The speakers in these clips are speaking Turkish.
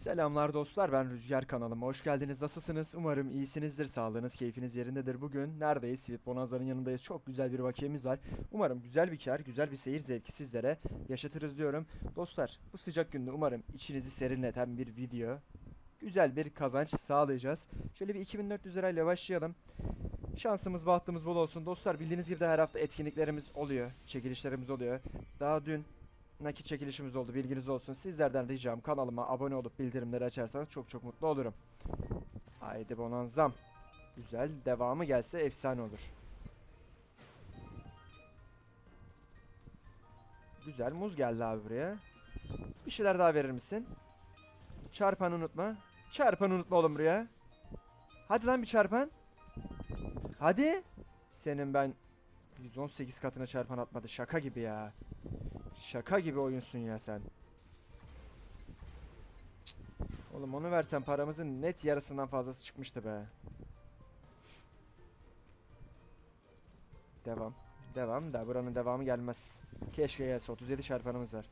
Selamlar dostlar ben Rüzgar kanalıma hoş geldiniz. Nasılsınız? Umarım iyisinizdir sağlığınız keyfiniz yerindedir. Bugün neredeyiz? Sweet Bonanza'nın yanındayız. Çok güzel bir bakiyemiz var. Umarım güzel bir kar güzel bir seyir zevki sizlere yaşatırız diyorum. Dostlar bu sıcak günde umarım içinizi serinleten bir video güzel bir kazanç sağlayacağız. Şöyle bir 2400 lirayla başlayalım. Şansımız bahtımız bol olsun. Dostlar bildiğiniz gibi de her hafta etkinliklerimiz oluyor çekilişlerimiz oluyor. Daha dün nakit çekilişimiz oldu bilginiz olsun. Sizlerden ricam kanalıma abone olup bildirimleri açarsanız çok çok mutlu olurum. Haydi bonanzam. Güzel devamı gelse efsane olur. Güzel muz geldi abi buraya. Bir şeyler daha verir misin? Çarpan unutma. Çarpan unutma oğlum buraya. Hadi lan bir çarpan. Hadi. Senin ben 118 katına çarpan atmadı. Şaka gibi ya. Şaka gibi oyunsun ya sen. Oğlum onu versen paramızın net yarısından fazlası çıkmıştı be. Devam. Devam da buranın devamı gelmez. Keşke gelse 37 çarpanımız var.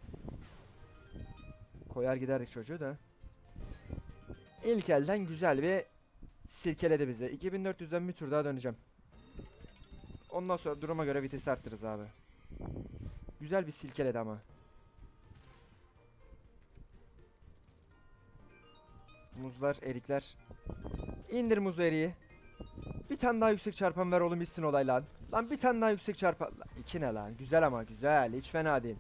Koyar giderdik çocuğu da. İlk elden güzel bir silkeledi bizi. 2400'den bir tur daha döneceğim. Ondan sonra duruma göre vites arttırırız abi. Güzel bir silkeledi ama. Muzlar, erikler. İndir muzu eriği. Bir tane daha yüksek çarpan ver oğlum bitsin olay lan. Lan bir tane daha yüksek çarpan. Lan iki ne lan? Güzel ama güzel. Hiç fena değil.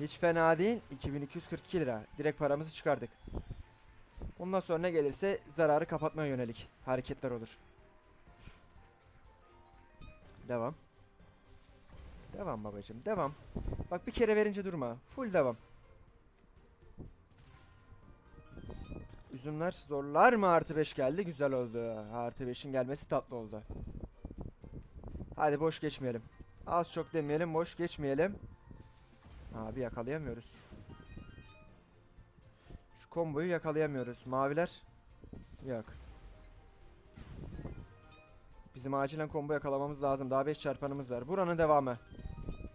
Hiç fena değil. 2242 lira. Direkt paramızı çıkardık. Ondan sonra ne gelirse zararı kapatmaya yönelik hareketler olur. Devam. Devam babacım devam. Bak bir kere verince durma. Full devam. Üzümler zorlar mı artı 5 geldi güzel oldu. Artı 5'in gelmesi tatlı oldu. Hadi boş geçmeyelim. Az çok demeyelim boş geçmeyelim. Abi yakalayamıyoruz. Şu komboyu yakalayamıyoruz. Maviler. Yok. Bizim acilen combo yakalamamız lazım. Daha 5 çarpanımız var. Buranın devamı.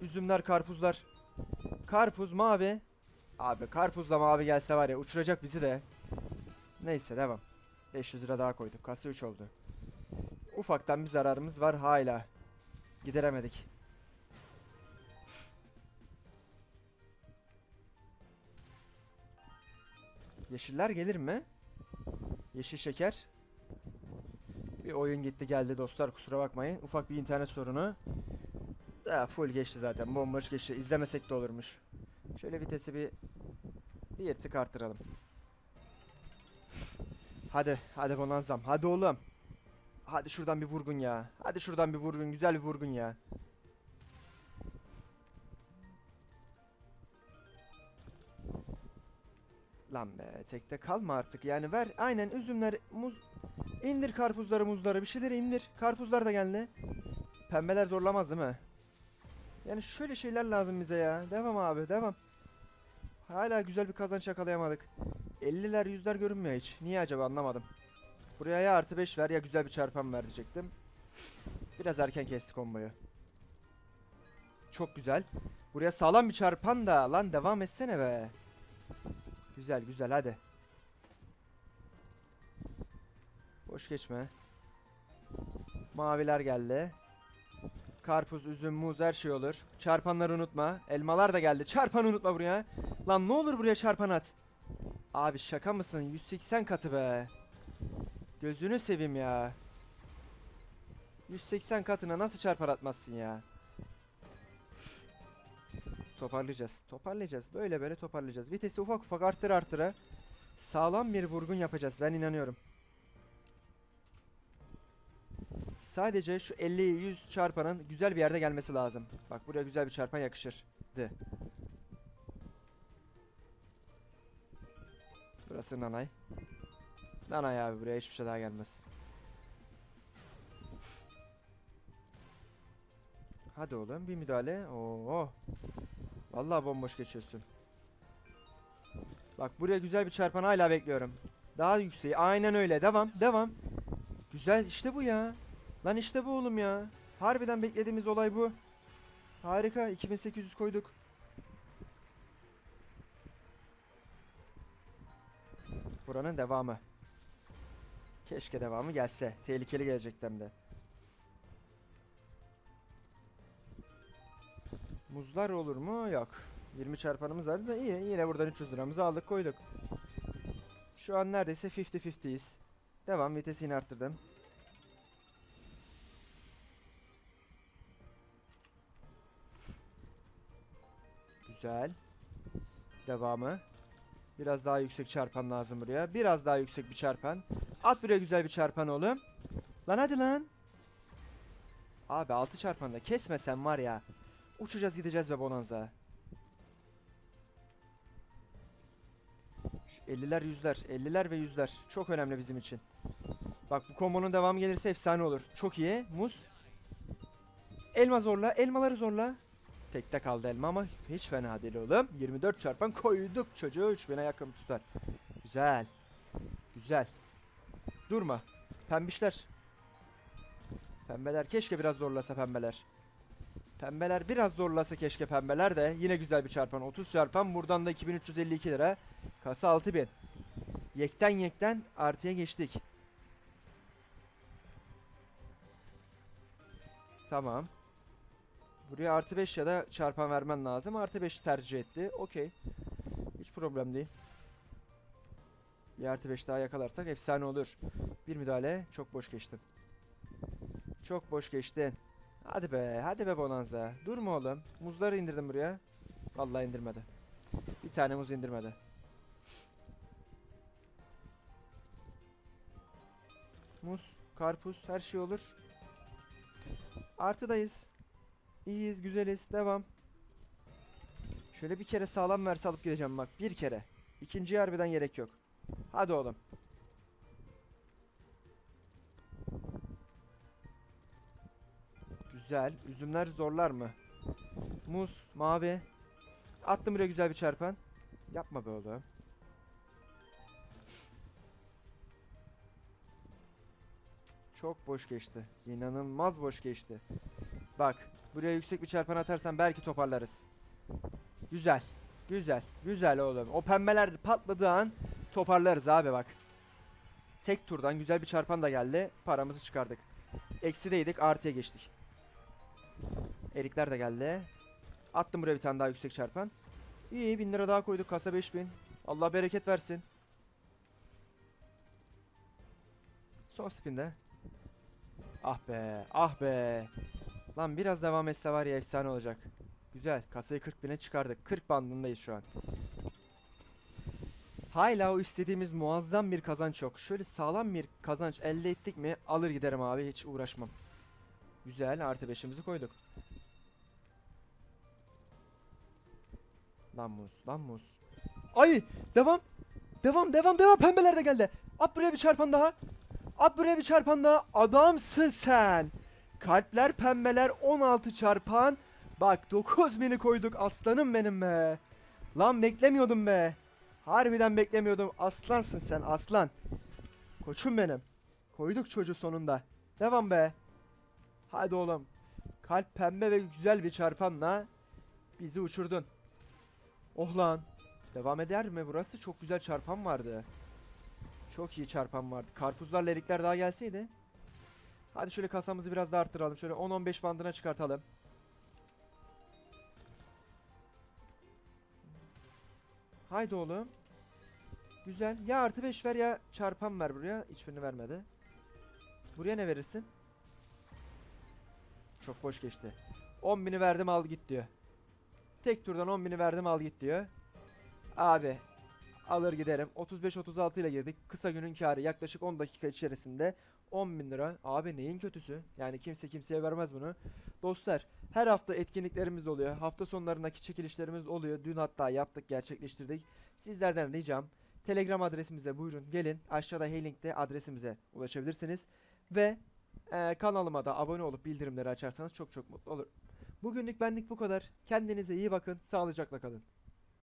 Üzümler, karpuzlar. Karpuz, mavi. Abi karpuzla mavi gelse var ya uçuracak bizi de. Neyse devam. 500 lira daha koyduk. Kasa 3 oldu. Ufaktan bir zararımız var hala. Gideremedik. Yeşiller gelir mi? Yeşil şeker. Bir oyun gitti geldi dostlar kusura bakmayın. Ufak bir internet sorunu. Daha full geçti zaten. Bomboş geçti. İzlemesek de olurmuş. Şöyle vitesi bir bir tık arttıralım. Hadi, hadi bonanzam. Hadi oğlum. Hadi şuradan bir vurgun ya. Hadi şuradan bir vurgun, güzel bir vurgun ya. Lan be, tekte kalma artık. Yani ver aynen üzümler, muz İndir karpuzları, muzları, bir şeyleri indir. Karpuzlar da geldi. Pembeler zorlamaz değil mi? Yani şöyle şeyler lazım bize ya. Devam abi devam. Hala güzel bir kazanç yakalayamadık. 50'ler yüzler görünmüyor hiç. Niye acaba anlamadım. Buraya ya artı 5 ver ya güzel bir çarpan ver diyecektim. Biraz erken kesti komboyu. Çok güzel. Buraya sağlam bir çarpan da. Lan devam etsene be. Güzel güzel hadi. Boş geçme. Maviler geldi. Karpuz, üzüm, muz her şey olur. Çarpanları unutma. Elmalar da geldi. Çarpan unutma buraya. Lan ne olur buraya çarpan at. Abi şaka mısın? 180 katı be. Gözünü seveyim ya. 180 katına nasıl çarpan atmazsın ya? Toparlayacağız. Toparlayacağız. Böyle böyle toparlayacağız. Vitesi ufak ufak arttır arttıra. Sağlam bir vurgun yapacağız. Ben inanıyorum. Sadece şu 50-100 çarpanın güzel bir yerde gelmesi lazım. Bak buraya güzel bir çarpan yakışırdı. Burası nanay. Nanay abi buraya hiçbir şey daha gelmez. Hadi oğlum bir müdahale. Oo. Vallahi bomboş geçiyorsun. Bak buraya güzel bir çarpan hala bekliyorum. Daha yükseği. Aynen öyle. Devam. Devam. Güzel işte bu ya. Lan işte bu oğlum ya. Harbiden beklediğimiz olay bu. Harika. 2800 koyduk. Buranın devamı. Keşke devamı gelse. Tehlikeli gelecekti hem de. Muzlar olur mu? Yok. 20 çarpanımız vardı da iyi. Yine buradan 300 liramızı aldık koyduk. Şu an neredeyse 50-50'yiz. Devam vitesini arttırdım. Güzel. Devamı. Biraz daha yüksek çarpan lazım buraya. Biraz daha yüksek bir çarpan. At buraya güzel bir çarpan oğlum. Lan hadi lan. Abi 6 çarpan da kesmesen var ya. Uçacağız gideceğiz be Bonanza. Şu 50'ler 100'ler. 50'ler ve 100'ler. Çok önemli bizim için. Bak bu kombonun devamı gelirse efsane olur. Çok iyi. Muz. Elma zorla. Elmaları zorla. Tekte kaldı elma ama hiç fena değil oğlum. 24 çarpan koyduk çocuğu 3000'e yakın tutar. Güzel. Güzel. Durma. Pembişler. Pembeler keşke biraz zorlasa pembeler. Pembeler biraz zorlasa keşke pembeler de yine güzel bir çarpan. 30 çarpan buradan da 2352 lira. Kasa 6000. Yekten yekten artıya geçtik. Tamam. Buraya artı 5 ya da çarpan vermen lazım. Artı 5 tercih etti. Okey. Hiç problem değil. Bir artı 5 daha yakalarsak efsane olur. Bir müdahale. Çok boş geçtin. Çok boş geçtin. Hadi be. Hadi be Bonanza. Durma oğlum. Muzları indirdim buraya. Vallahi indirmedi. Bir tane muz indirmedi. Muz, karpuz her şey olur. Artıdayız. İyiyiz, güzeliz. Devam. Şöyle bir kere sağlam verse alıp gideceğim bak. Bir kere. İkinciye harbiden gerek yok. Hadi oğlum. Güzel. Üzümler zorlar mı? Muz, mavi. Attım buraya güzel bir çarpan. Yapma be oğlum. Çok boş geçti. İnanılmaz boş geçti. Bak. Buraya yüksek bir çarpan atarsan belki toparlarız. Güzel. Güzel. Güzel oğlum. O pembeler patladığı an toparlarız abi bak. Tek turdan güzel bir çarpan da geldi. Paramızı çıkardık. Eksideydik artıya geçtik. Erikler de geldi. Attım buraya bir tane daha yüksek çarpan. İyi 1000 lira daha koyduk kasa 5000. Allah bereket versin. Son spinde. Ah be ah be. Lan biraz devam etse var ya efsane olacak. Güzel. Kasayı 40 bine çıkardık. 40 bandındayız şu an. Hala o istediğimiz muazzam bir kazanç yok. Şöyle sağlam bir kazanç elde ettik mi alır giderim abi hiç uğraşmam. Güzel artı 5'imizi koyduk. Lan muz lan muz. Ay devam. Devam devam devam pembeler de geldi. At buraya bir çarpan daha. At buraya bir çarpan daha. Adamsın sen. Kalpler pembeler 16 çarpan. Bak 9000'i koyduk aslanım benim be. Lan beklemiyordum be. Harbiden beklemiyordum. Aslansın sen aslan. Koçum benim. Koyduk çocuğu sonunda. Devam be. Hadi oğlum. Kalp pembe ve güzel bir çarpanla bizi uçurdun. Oh lan. Devam eder mi? Burası çok güzel çarpan vardı. Çok iyi çarpan vardı. Karpuzlarla erikler daha gelseydi. Hadi şöyle kasamızı biraz daha arttıralım. Şöyle 10-15 bandına çıkartalım. Haydi oğlum. Güzel. Ya artı 5 ver ya çarpan ver buraya. Hiçbirini vermedi. Buraya ne verirsin? Çok boş geçti. 10.000'i verdim al git diyor. Tek turdan 10.000'i verdim al git diyor. Abi alır giderim. 35-36 ile girdik. Kısa günün karı yaklaşık 10 dakika içerisinde 10 bin lira. Abi neyin kötüsü? Yani kimse kimseye vermez bunu. Dostlar her hafta etkinliklerimiz oluyor. Hafta sonlarındaki çekilişlerimiz oluyor. Dün hatta yaptık gerçekleştirdik. Sizlerden ricam Telegram adresimize buyurun gelin. Aşağıda hey linkte adresimize ulaşabilirsiniz. Ve e, kanalıma da abone olup bildirimleri açarsanız çok çok mutlu olurum. Bugünlük benlik bu kadar. Kendinize iyi bakın. Sağlıcakla kalın.